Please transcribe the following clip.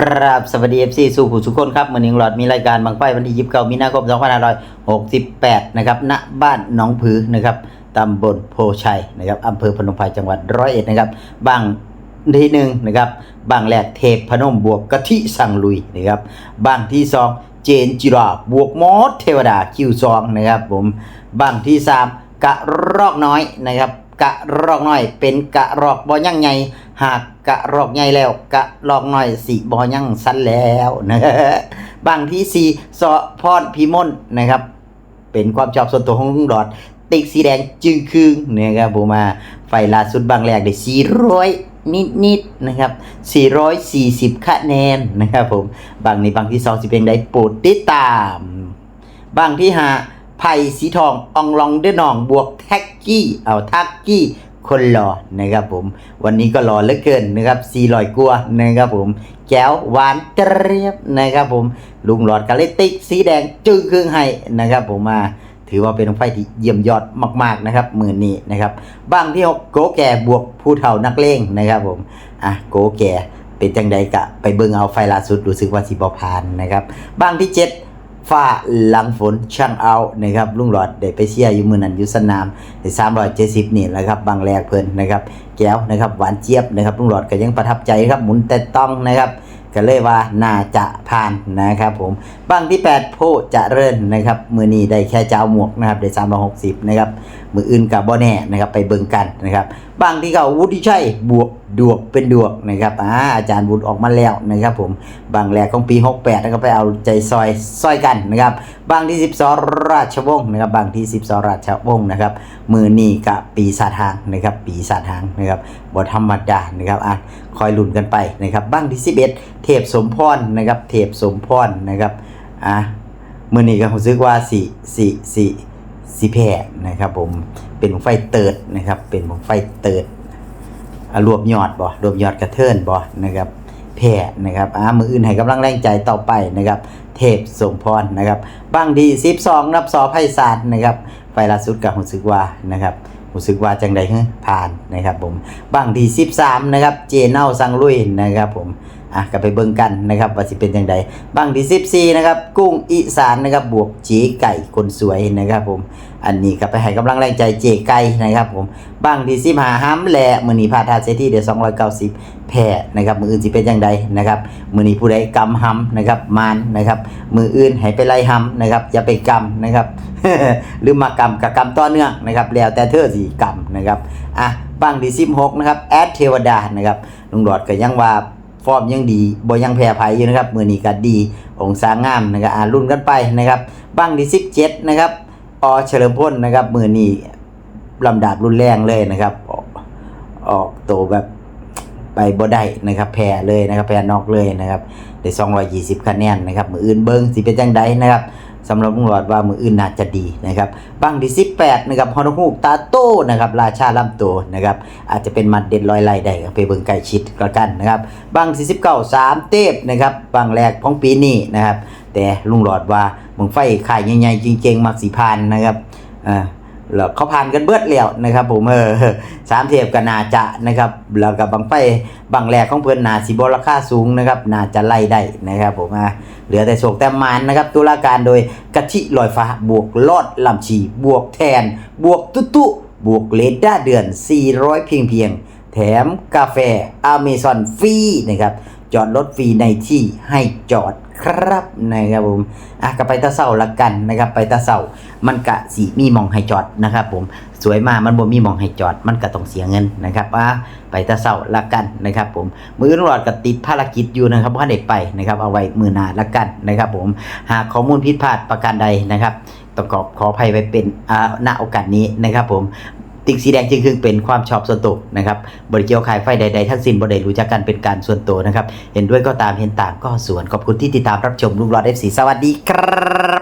ครับสวัสดี FC สู่ผู้สุคนครับเมือนิงหลอดมีรายการบางไฟวันที่29มีนาคม2568 นะครับณบ้านหนองผือนะครับตำบลโพชัยนะครับอำเภอพนมไพรจังหวัดร้อยเอ็ดนะครับบางที่หนึ่งนะครับบางแรกเทพพนมบวกกะทิสังลุยนะครับบางที่สองเจนจิราบวกมอสเทวดาคิวซองนะครับผมบางที่สามกะรอกน้อยนะครับกะรอกน้อยเป็นกะรอกบ่ยั่งใหญ่ หากกะรอกใหญ่แล้วกะรอกหน้อยสิบ่ยั่งสั้นแล้วนะบางที่สี่สอพรพิมลนะครับ เป็นความชอบส่วนตัวของลุงดอด ติ๊กสีแดงจึงคืงนะครับผมมาไฟล่าสุดบางแรกได้400นิดนิดๆนะครับ 440 คะแนนนะครับผม บางในบางที่สองสิเป็นได้โปรดติดตาม บางที่หาไผ่สีทองอองลองเดอนองบวกแท็กกี้ เอาทักกี้ คนหล่อนะครับผม วันนี้ก็หล่อเหลือเกินนะครับ400กว่านะครับผมแก้วหวานเกรียบนะครับผม ลุงหลอดกาเลติกสีแดงจึ้งครึ่งให้นะครับผมมาถือว่าเป็นไฟที่เยี่ยมยอดมาก ๆนะครับมือนี้นะครับบ้างที่หกโกแก่บวกผู้เฒ่านักเลงนะครับผมอะโกแก่เป็นจังใดกะไปเบิ่งเอาไฟล่าสุดรู้สึกว่าสิบพานนะครับบ้างที่เจ็ด ฝ้าหลังฝนช่างเอานะครับลุงหลอดได้ไปเชียร์อยู่มือนันอยู่สนามในสามร้อยเจ็ดสิบนี่แหละครับบางแรกเพิ่นนะครับแก้วนะครับหวานเจี๊ยบนะครับลุงหลอดก็ยังประทับใจครับหมุนแต่ต้องนะครับก็เลยว่าน่าจะผ่านนะครับผมบ้างที่ 8 โพจะเริ่นนะครับมือนี้ได้แค่เจ้าหมวกนะครับได้360นะครับมืออื่นกับบ่แน่นะครับไปเบิ่งกันนะครับ บางที่เก่าวุฒิชัยบวกดวกเป็นดวกนะครับอ่าอาจารย์วุฒิออกมาแล้วนะครับผมบางแรกของปี 68นะครับไปเอาใจซอยซอยกันนะครับบางที่ 12 ราชวงศ์นะครับบางที่ 12 ราชวงศ์นะครับมือนี้กับปีศาจหางนะครับปีศาจหางนะครับบ่ธรรมดานะครับอะคอยลุ้นกันไปนะครับบางที่ 11 เทพสมพรนะครับเทพสมพรนะครับอะมือนี้ก็รู้สึกว่าสิสิสิสิแพ้นะครับผม เป็นไฟเติร์ดนะครับ เป็นไฟเติร์ดรวบยอดบ่รวบยอดกระเทินบ่นะครับแพ้นะครับอะมืออื่นให้กำลังแรงใจต่อไปนะครับ เทพสมพรนะครับบางที่12นับสอไพศาลนะครับไฟล่าสุดกับรู้สึกว่านะครับรู้สึกว่าจังใดเฮ้ผ่านนะครับผมบางที่13 นะครับ เจเน่าสังลุยนะครับผม อะก็ไปเบิ่งกันนะครับว่าสิเป็นจังใดบางที่14นะครับ กุ้งอีสานนะครับบวกเจไก่คนสวยนะครับผม อันนี้ก็ไปให้กำลังแรงใจเจไก่นะครับผมบางที่15ห้ามแหละมือนีพาทาเซที่เดี๋ยว290แพ้นะครับมืออื่นสิเป็นจังใดนะครับมือนีผู้ใดกำหำนะครับมานนะครับ มืออื่นให้ไปไล่หำนะครับอย่าไปกำนะครับหรือมากำกับกำต่อเนื่องนะครับ แล้วแต่เธอสีกำนะครับอะบางดีซิมหกนะครับแอดเทวดานะครับลุงหลอดก็ยังว่า ฟอร์มยังดีบ่ยังแพ้ภัยอยู่นะครับมือนี้ก็ดีองศางามนะครับอ่ารุ่นกันไปนะครับบางดีซิเจ็ดนะครับอเฉลิมพลนะครับมือนี้ลำดับรุนแรงเลยนะครับออกออกตัวแบบไปบ่ได้นะครับแพ้เลยนะครับแพ้นอกเลยนะครับได้220คะแนนนะครับมืออื่นเบิ้งสิเป็นจังไดนะครับ สำหรับลุงหลอดว่ามืออื่นน่าจะดีนะครับบางที่18นะครับฮอนฮูกตาโต้นะครับราชาลำโตนะครับอาจจะเป็นมัดเด็ดลอยไล่ได้ไปเบิ่งใกล้ชิดก็กันนะครับบางที่19 3เทพนะครับบางแรกของปีนี้นะครับแต่ลุงหลอดว่ามึงไฟขายใหญ่ๆจริงๆมักสีพานนะครับอ่า แล้วเขาผ่านกันเบิดแล้วนะครับ ผมเออสามเทพก็น่าจะนะครับแล้วก็บบางไฟบางแหลกของเพิ่อนนาสิบราคาสูงนะครับนาจะไล่ได้นะครับผมอะเหลือแต่โศกแต่มานนะครับตุลาการโดยกะทิลอยฟ้าบวกลอดลำชีบวกแทน บวกตุตุบวกเลดด้าเดือน 400 เพียงเพียง แถมกาแฟอเมซอนฟรีนะครับ จอดรถฟรีในที่ให้จอดครับนะครับผมอะก็ไปตะเศร้าละกันนะครับ ไปตะเศร้ามันกะสีมีมองให้จอดนะครับ ผมสวยมากมันบ่มีมองให้จอด มันก็ต้องเสียเงินนะครับอะไปตะเศร้าละกันนะครับ ผมมืออนรอดก็ติดภารกิจอยู่นะครับว่าได้ไปนะครับ เอาไว้มือหนาละกันนะครับ ผมหากข้อมูลผิดพลาดประการใดนะครับต้องขอขออภัยไว้เป็นอ่าณโอกาสนี้นะครับ ผม ติ๊กสีแดงจึงคือเป็นความชอบส่วนตัวนะครับบริเกียวขายไฟใดๆทั้งสิ้นบริรู้จักกันเป็นการส่วนตัวนะครับ เห็นด้วยก็ตามเห็นต่างก็ส่วนขอบคุณที่ติดตามรับชมลูกหลอดเอฟซีสวัสดีครับ